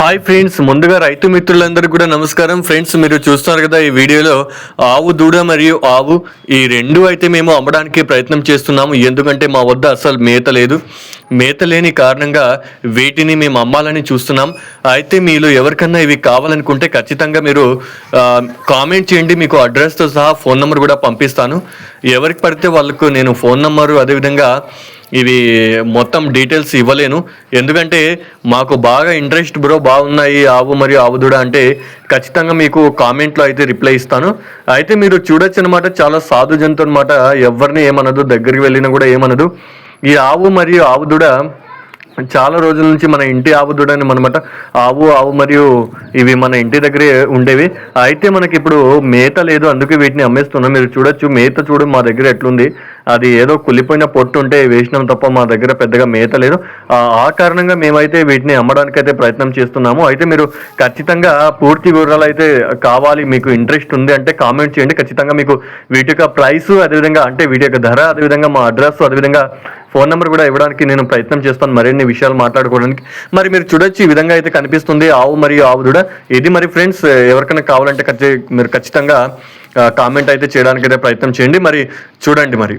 Hi friends ముందుగా రైతు మిత్రులందరికీ కూడా నమస్కారం. ఫ్రెండ్స్ మీరు చూస్తున్నారు కదా ఈ వీడియోలో ఆవు దూడ మరియు ఆవు ఈ రెండు అయితే మేము అమ్మడానికి ప్రయత్నం చేస్తున్నాము. ఎందుకంటే మా వద్ద అసలు మేత లేదు. మేత లేని కారణంగా వీటిని మేము అమ్మాలని చూస్తున్నాం. అయితే మీరు ఎవరికన్నా ఇవి కావాలనుకుంటే ఖచ్చితంగా మీరు కామెంట్ చేయండి. మీకు అడ్రస్తో సహా ఫోన్ నెంబర్ కూడా పంపిస్తాను. ఎవరికి పడితే వాళ్ళకు నేను ఫోన్ నెంబరు అదేవిధంగా ఇవి మొత్తం డీటెయిల్స్ ఇవ్వలేను. ఎందుకంటే మాకు బాగా ఇంట్రెస్ట్ బ్రో బాగున్నాయి ఆవు మరియు ఆవు దూడ అంటే ఖచ్చితంగా మీకు కామెంట్లో అయితే రిప్లై ఇస్తాను. అయితే మీరు చూడొచ్చు అనమాట చాలా సాధు జంతు అనమాట ఎవరిని ఏమనదు దగ్గరికి వెళ్ళినా కూడా ఏమనదు. ఈ ఆవు మరియు ఆవు దూడ చాలా రోజుల నుంచి మన ఇంటి ఆవు దూడని అనమాట ఆవు ఆవు మరియు ఇవి మన ఇంటి దగ్గరే ఉండేవి. అయితే మనకి ఇప్పుడు మేత లేదు అందుకే వీటిని అమ్మేస్తున్నాం. మీరు చూడొచ్చు మేత చూడు మా దగ్గర ఎట్లుంది. అది ఏదో కులిపోయిన పొట్టు ఉంటే వేసినాం తప్ప మా దగ్గర పెద్దగా మేత లేదు. ఆ కారణంగా మేమైతే వీటిని అమ్మడానికి అయితే ప్రయత్నం చేస్తున్నాము. అయితే మీరు ఖచ్చితంగా పూర్తి వివరాలు అయితే కావాలి మీకు ఇంట్రెస్ట్ ఉంది అంటే కామెంట్ చేయండి. ఖచ్చితంగా మీకు వీటి యొక్క ప్రైస్ అదేవిధంగా అంటే వీటి యొక్క ధర అదేవిధంగా మా అడ్రస్ అదేవిధంగా ఫోన్ నెంబర్ కూడా ఇవ్వడానికి నేను ప్రయత్నం చేస్తాను మరిన్ని విషయాలు మాట్లాడుకోవడానికి. మరి మీరు చూడొచ్చు ఈ విధంగా అయితే కనిపిస్తుంది ఆవు మరియు ఆవు దూడ. ఇది మరి ఫ్రెండ్స్ ఎవరికైనా కావాలంటే ఖచ్చి- మీరు ఖచ్చితంగా కామెంట్ అయితే చేయడానికి అయితే ప్రయత్నం చేయండి. మరి చూడండి మరి.